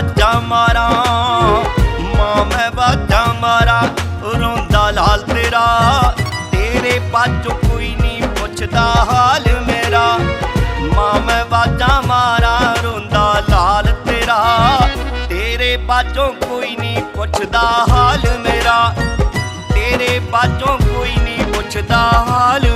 ਮਾਰਾਂ, ਮਾਂ ਮੈਂ ਬਾਜਾਂ ਮਾਰਾਂ, ਰੋਂਦਾ ਲਾਲ ਤੇਰਾ, ਤੇਰੇ ਬਾਝੋਂ ਕੋਈ ਨਹੀਂ ਪੁੱਛਦਾ ਹਾਲ ਮੇਰਾ। ਮਾਂ ਮੈਂ ਬਾਜਾਂ ਮਾਰਾਂ, ਰੋਂਦਾ ਲਾਲ ਤੇਰਾ, ਤੇਰੇ ਬਾਝੋਂ ਕੋਈ ਨਹੀਂ ਪੁੱਛਦਾ ਹਾਲ ਮੇਰਾ। ਤੇਰੇ ਬਾਜੋਂ ਕੋਈ ਨਹੀਂ ਪੁੱਛਦਾ ਹਾਲ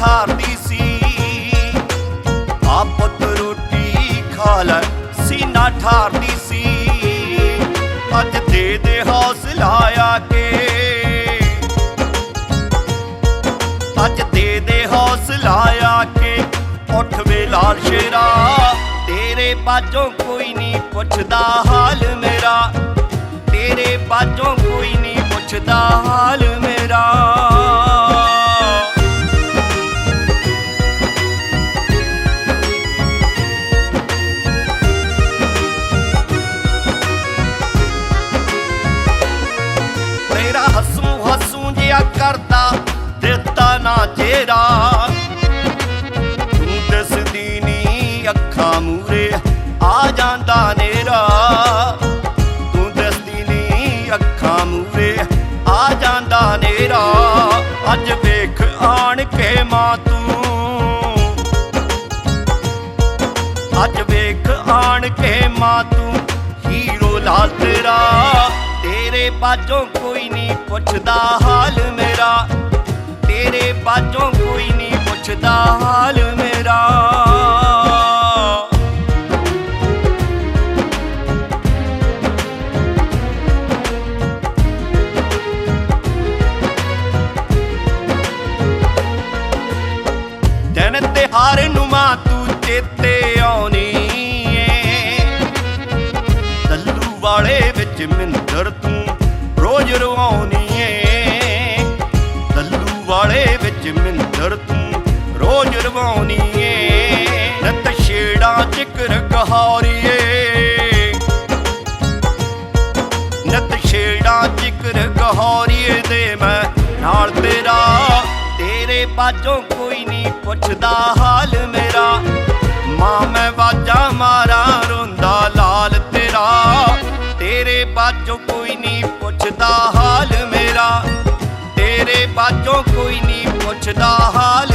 ਠਾਰਦੀ ਸੀ ਆ ਰੋਟੀ ਖਾ ਲੈ ਸੀਨਾ ਠਾਰਦੀ ਸੀ ਅੱਜ ਦੇ ਦੇ ਹੌਸਲਾ ਆ ਕੇ ਅੱਜ ਦੇ ਦੇ ਹੌਸਲਾ ਆ ਕੇ ਉੱਠ ਵੇ ਲਾਲ ਸ਼ੇਰਾ ਤੇਰੇ ਬਾਝੋਂ ਕੋਈ ਨਹੀਂ ਪੁੱਛਦਾ ਹਾਲ ਮੇਰਾ ਤੇਰੇ ਬਾਝੋਂ ਕੋਈ ਨਹੀਂ ਅੱਜ ਵੇਖ ਆਣ ਕੇ ਮਾਂ ਤੂੰ ਹੀਰੋ ਲਾਲ ਤੇਰਾ ਤੇਰੇ ਬਾਝੋਂ ਕੋਈ ਨਹੀਂ ਪੁੱਛਦਾ ਹਾਲ ਮੇਰਾ। ਤੇਰੇ ਬਾਝੋਂ ਕੋਈ ਨਹੀਂ ਪੁੱਛਦਾ ਹਾਲ ਮੇਰਾ। ਦਿਨ ਤਿਹਾਰ ਨੂੰ ਮਾਂ ਤੂੰ ਚੇਤੇ ਵਾਲੇ ਵਿੱਚ ਮਿੰਦਰ ਤੂੰ ਰੋਜ਼ ਰਵਾਉਣੀ ਏ। ਦੱਲੂ ਵਾਲੇ ਵਿੱਚ ਮਿੰਦਰ ਤੂੰ ਰੋਜ਼ ਰਵਾਉਣੀ ਏ। ਨਤ ਛੇੜਾ ਜ਼ਿਕਰ ਕਹਾਰੀਏ ਨਤ ਛੇੜਾ ਜ਼ਿਕਰ ਕਹਾਰੀਏ ਦੇ ਮੈਂ ਨਾਲ ਤੇਰਾ, ਤੇਰੇ ਬਾਝੋਂ ਕੋਈ ਨਹੀਂ ਪੁੱਛਦਾ ਹਾਲ ਮੈਂ ਕੋਈ ਨਹੀਂ ਪੁੱਛਦਾ ਹਾਲ ਮੇਰਾ। ਤੇਰੇ ਬਾਝੋਂ ਕੋਈ ਨਹੀਂ ਪੁੱਛਦਾ ਹਾਲ